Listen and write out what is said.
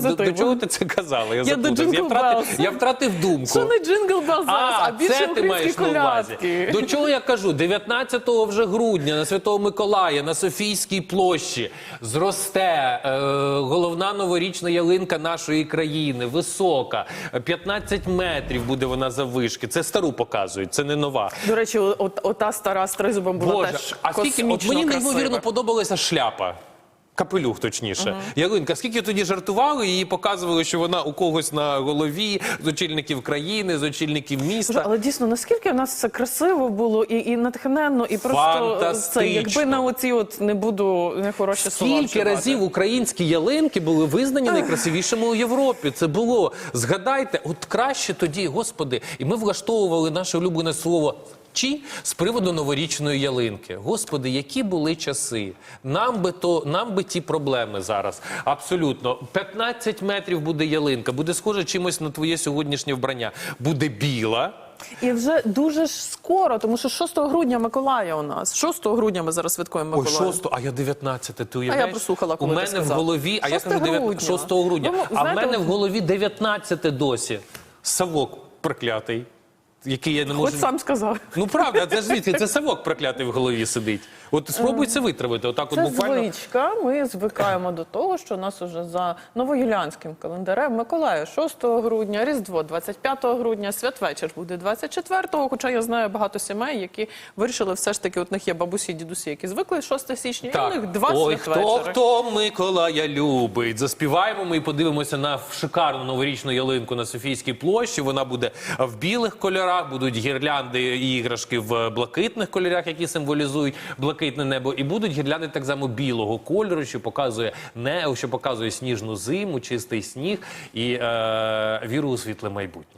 до, до чого ти це казала? Я, Я до я, втратив, я втратив думку. Що не джингл бел зараз, а, більше це ти маєш українські на увазі. колядки. До чого я кажу? 19 вже грудня на Святого Миколая на Софійській площі зросте е, головна новорічна ялинка нашої країни, висока, 15 метрів буде вона завишки. Це стару показують, це не нова. До речі, от, ота стара з тризубом була Боже, теж а скільки от мені неймовірно подобалася шляпа. Капелюх, точніше. Ялинка, скільки тоді жартували, її показували, що вона у когось на голові, з очільників країни, з очільників міста. Боже, але дійсно, наскільки в нас все красиво було і, і натхненно, і просто це, якби на оці от не буду нехороші слова Скільки разів українські ялинки були визнані найкрасивішими у Європі? Це було. Згадайте, от краще тоді, господи, і ми влаштовували наше улюблене слово. Чи з приводу новорічної ялинки, господи, які були часи? Нам би то нам би ті проблеми зараз. Абсолютно, 15 метрів буде ялинка, буде схоже чимось на твоє сьогоднішнє вбрання. Буде біла. І вже дуже ж скоро, тому що 6 грудня Миколая у нас. 6 грудня ми зараз святкуємо Ой, Миколая. 6, а я 19, ти уявляєш? прослухала, коли У ти мене в голові, а я 6 кажу 9, грудня. 6 грудня. Ну, а в мене в голові 19 досі. Савок проклятий, який я не Хоч можу... сам сказав. Ну правда, це ж звідки? Це совок проклятий в голові сидить. От спробуй це витримати. Отак, от Це буквально. звичка. Ми звикаємо до того, що у нас уже за новоюліанським календарем Миколая 6 грудня, Різдво 25 грудня, святвечір буде 24-го. Хоча я знаю багато сімей, які вирішили все ж таки, от в них є бабусі, дідусі, які звикли 6 січня, і у них два Ой, хто святвечори. хто Миколая любить. Заспіваємо ми і подивимося на шикарну новорічну ялинку на Софійській площі. Вона буде в білих кольорах, будуть гірлянди і іграшки в блакитних кольорах, які символізують блакитне небо. І будуть гірлянди так само білого кольору, що показує не що показує сніжну зиму, чистий сніг і е, віру у світле майбутнє.